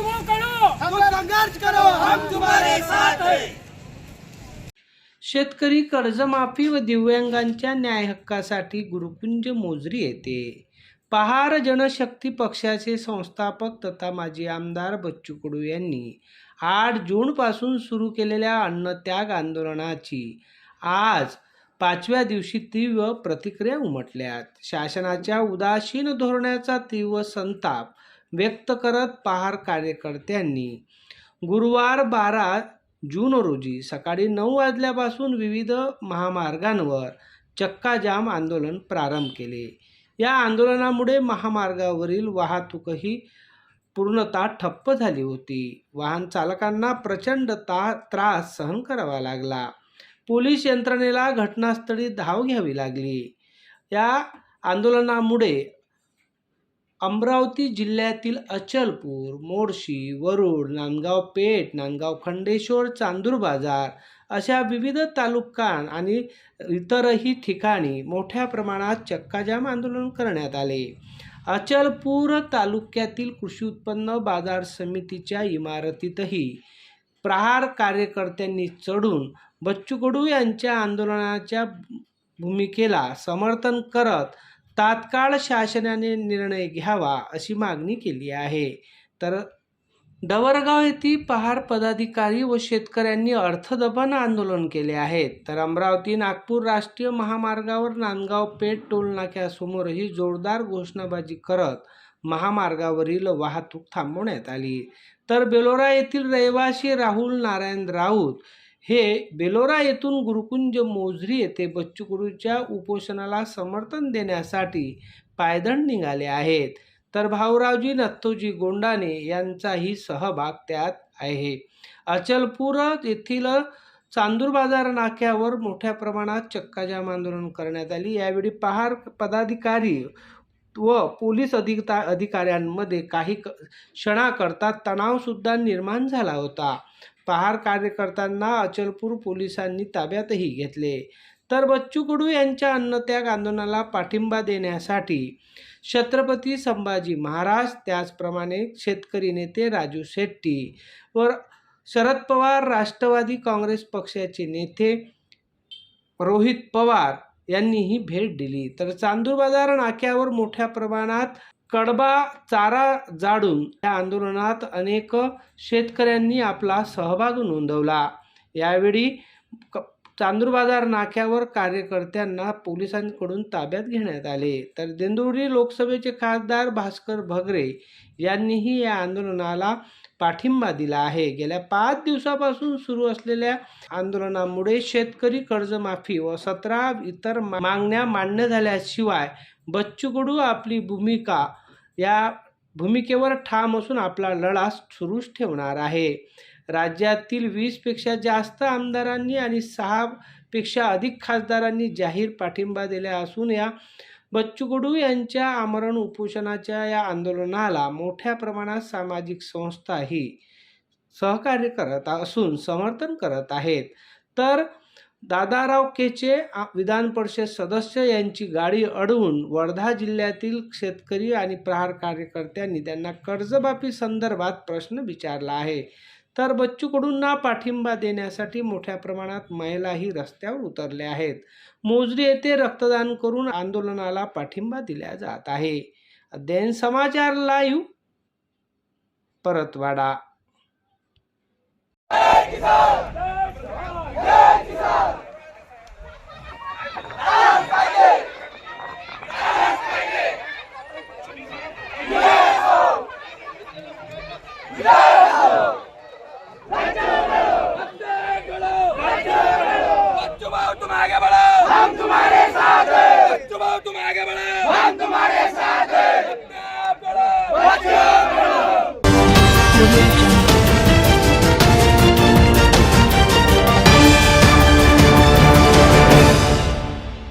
मार्च करो। हम तुम्हारे साथ हैं। शेतकरी कर्जमाफी व दिव्यांगांच्या न्याय हक्कासाठी गुरुकुंज मोजरी येथे. पहार जनशक्ती पक्षाचे संस्थापक तथा माजी आमदार बच्चू कडू यांनी आठ जूनपासून सुरू केलेल्या अन्नत्याग आंदोलनाची आज पाचव्या दिवशी तीव्र प्रतिक्रिया उमटल्यात. शासनाच्या उदासीन धोरणाचा तीव्र संताप व्यक्त करत पहार कार्यकर्त्यांनी. गुरुवार बारा जून रोजी सकाळी नऊ वाजल्यापासून विविध महामार्गांवर चक्काजाम आंदोलन प्रारंभ केले. या आंदोलनामुळे महामार्गावरील वाहतूकही पूर्णतः ठप्प झाली होती. वाहन चालकांना प्रचंड ता त्रास सहन करावा लागला. पोलीस यंत्रणेला घटनास्थळी धाव घ्यावी लागली. या आंदोलनामुळे अमरावती जिल्ह्यातील अचलपूर मोडशी वरुड नांदगाव पेठ नांदगाव खंडेश्वर चांदूर बाजार अशा विविध तालुका आणि इतरही ठिकाणी मोठ्या प्रमाणात चक्काजाम आंदोलन करण्यात आले. अचलपूर तालुक्यातील कृषी उत्पन्न बाजार समितीच्या इमारतीतही प्रहार कार्यकर्त्यांनी चढून बच्चू कडू यांच्या आंदोलनाच्या भूमिकेला समर्थन करत तात्काळ शासनाने निर्णय घ्यावा अशी मागणी केली आहे. तर डवरगाव येथील पहार पदाधिकारी व शेतकऱ्यांनी अर्थदबन आंदोलन केले आहे. तर अमरावती नागपूर राष्ट्रीय महामार्गावर नांदगाव पेठ टोलनाक्यासमोरही जोरदार घोषणाबाजी करत महामार्गावरील वाहतूक थांबवण्यात आली. तर बेलोरा येथील रहिवासी राहुल नारायण राऊत हे बेलोरा येथून गुरुकुंज मोझरी येथे बच्चू गुरुच्या उपोषणाला समर्थन देण्यासाठी पायदळ निघाले आहेत. तर भाऊरावजी नत्थोजी गोंडाने यांचाही सहभाग त्यात आहे. अचलपूर येथील चांदूर बाजार नाक्यावर मोठ्या प्रमाणात चक्काजाम आंदोलन करण्यात आली. यावेळी पहार पदाधिकारी व पोलीस अधिका अधिकाऱ्यांमध्ये काही क क्षणाकरता तणावसुद्धा निर्माण झाला होता. पहार कार्यकर्त्यांना अचलपूर पोलिसांनी ताब्यातही घेतले. तर बच्चू कडू यांच्या अन्नत्याग आंदोलनाला पाठिंबा देण्यासाठी छत्रपती संभाजी महाराज त्याचप्रमाणे शेतकरी नेते राजू शेट्टी व शरद पवार राष्ट्रवादी काँग्रेस पक्षाचे नेते रोहित पवार यांनीही भेट दिली. तर चांदूर बाजार नाक्यावर मोठ्या प्रमाणात कडबा चारा जाडून या आंदोलनात अनेक शेतकऱ्यांनी आपला सहभाग नोंदवला. यावेळी क चांदूर बाजार नाक्यावर कार्यकर्त्यांना पोलिसांकडून ताब्यात घेण्यात आले. तर दिंडोरी लोकसभेचे खासदार भास्कर भगरे यांनीही या आंदोलनाला पाठिंबा दिला आहे. गेल्या पाच दिवसापासून सुरू असलेल्या आंदोलनामुळे शेतकरी कर्जमाफी व सतरा इतर मागण्या मान्य झाल्याशिवाय बच्चू कडू आपली भूमिका या भूमिकेवर ठाम असून आपला लढा सुरूच ठेवणार आहे. राज्यातील वीसपेक्षा जास्त आमदारांनी आणि सहापेक्षा अधिक खासदारांनी जाहीर पाठिंबा दिला असून या बच्चू कडू यांच्या आमरण उपोषणाच्या या आंदोलनाला मोठ्या प्रमाणात सामाजिक संस्थाही सहकार्य करत असून समर्थन करत आहेत. तर दादाराव केचे आ- विधान परिषद सदस्य यांची गाडी अडवून वर्धा जिल्ह्यातील शेतकरी आणि प्रहार कार्यकर्त्यांनी त्यांना कर्जमाफी संदर्भात प्रश्न विचारला आहे. तर बच्चूकडूंना पाठिंबा देण्यासाठी मोठ्या प्रमाणात महिलाही रस्त्यावर उतरल्या आहेत. मोजरी येथे रक्तदान करून आंदोलनाला पाठिंबा दिला जात आहे. अध्ययन समाचार लाईव्ह परतवाडा.